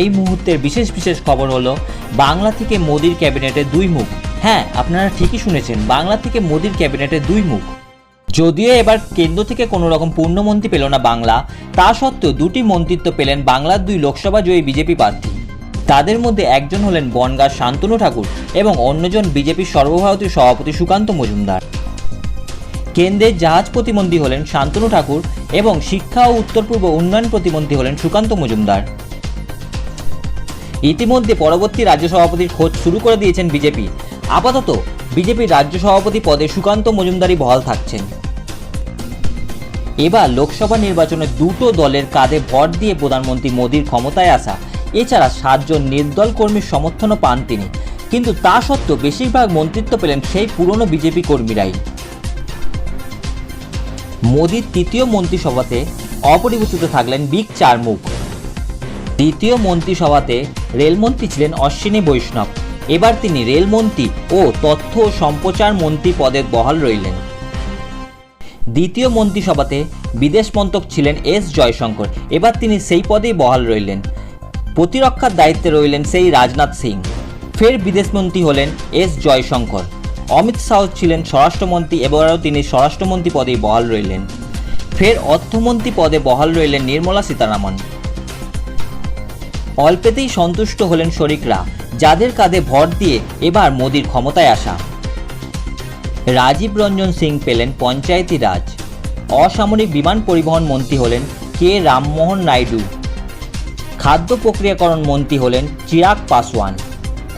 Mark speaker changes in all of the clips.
Speaker 1: এই মুহূর্তের বিশেষ বিশেষ খবর হলো, বাংলা থেকে মোদির ক্যাবিনেটে দুই মুখ। হ্যাঁ আপনারা ঠিকই শুনেছেন, বাংলা থেকে মোদির ক্যাবিনেটে দুই মুখ। যদিও এবার কেন্দ্র থেকে কোনো রকম পূর্ণমন্ত্রী পেল না বাংলা, তা সত্ত্বেও দুটি মন্ত্রিত্ব পেলেন বাংলার দুই লোকসভা জয়ী বিজেপি প্রার্থী। তাদের মধ্যে একজন হলেন বনগাঁর শান্তনু ঠাকুর এবং অন্যজন বিজেপির সর্বভারতীয় সভাপতি সুকান্ত মজুমদার। কেন্দ্রের জাহাজ প্রতিমন্ত্রী হলেন শান্তনু ঠাকুর এবং শিক্ষা ও উত্তর পূর্ব উন্নয়ন প্রতিমন্ত্রী হলেন সুকান্ত মজুমদার। ইতিমধ্যে পরবর্তী রাজ্য সভাপতির খোঁজ শুরু করে দিয়েছেন বিজেপি। আপাতত বিজেপির রাজ্য সভাপতি পদে সুকান্ত মজুমদারই বহাল থাকছেন। এবার লোকসভা নির্বাচনে দুটো দলের কাঁধে ভর দিয়ে প্রধানমন্ত্রী মোদীর ক্ষমতায় আসা, এছাড়া সাতজন নির্দল কর্মীর সমর্থনও পান তিনি। কিন্তু তা সত্ত্বেও বেশিরভাগ মন্ত্রিত্ব পেলেন সেই পুরনো বিজেপি কর্মীরাই। মোদীর তৃতীয় মন্ত্রিসভাতে অপরিবর্তিত থাকলেন বিগ চার মুখ। দ্বিতীয় মন্ত্রিসভাতে রেলমন্ত্রী ছিলেন অশ্বিনী বৈষ্ণব। এবার তিনি রেলমন্ত্রী ও তথ্য ও সম্প্রচার মন্ত্রী পদে বহাল রইলেন। দ্বিতীয় মন্ত্রিসভাতে বিদেশ মন্ত্রক ছিলেন এস জয়শঙ্কর। এবার তিনি সেই পদেই বহাল রইলেন। প্রতিরক্ষার দায়িত্বে রইলেন সেই রাজনাথ সিং। ফের বিদেশমন্ত্রী হলেন এস জয়শঙ্কর। অমিত শাহ ছিলেন স্বরাষ্ট্রমন্ত্রী, এবারও তিনি স্বরাষ্ট্রমন্ত্রী পদেই বহাল রইলেন। ফের অর্থমন্ত্রী পদে বহাল রইলেন নির্মলা সীতারামন। অল্পেতেই সন্তুষ্ট হলেন শরিকরা, যাদের কাঁধে ভর দিয়ে এবার মোদির ক্ষমতায় আসা। রাজীব রঞ্জন সিং পেলেন পঞ্চায়েতি রাজ অসামরিক বিমান পরিবহন মন্ত্রী হলেন কে রামমোহন নাইডু। খাদ্য প্রক্রিয়াকরণ মন্ত্রী হলেন চিরাগ পাসওয়ান।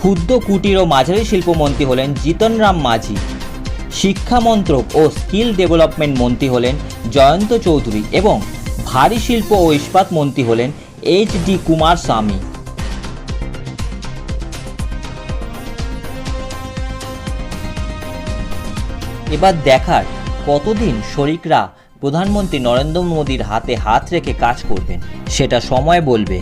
Speaker 1: ক্ষুদ্র কুটির ও মাঝারি শিল্প মন্ত্রী হলেন জিতন রাম মাঝি শিক্ষামন্ত্রক ও স্কিল ডেভেলপমেন্ট মন্ত্রী হলেন জয়ন্ত চৌধুরী এবং ভারী শিল্প ও ইস্পাত মন্ত্রী হলেন এইচ ডি কুমার স্বামী এবার দেখার কতদিন শরিকরা প্রধানমন্ত্রী নরেন্দ্র মোদীর হাতে হাত রেখে কাজ করবেন, সেটা সময় বলবে।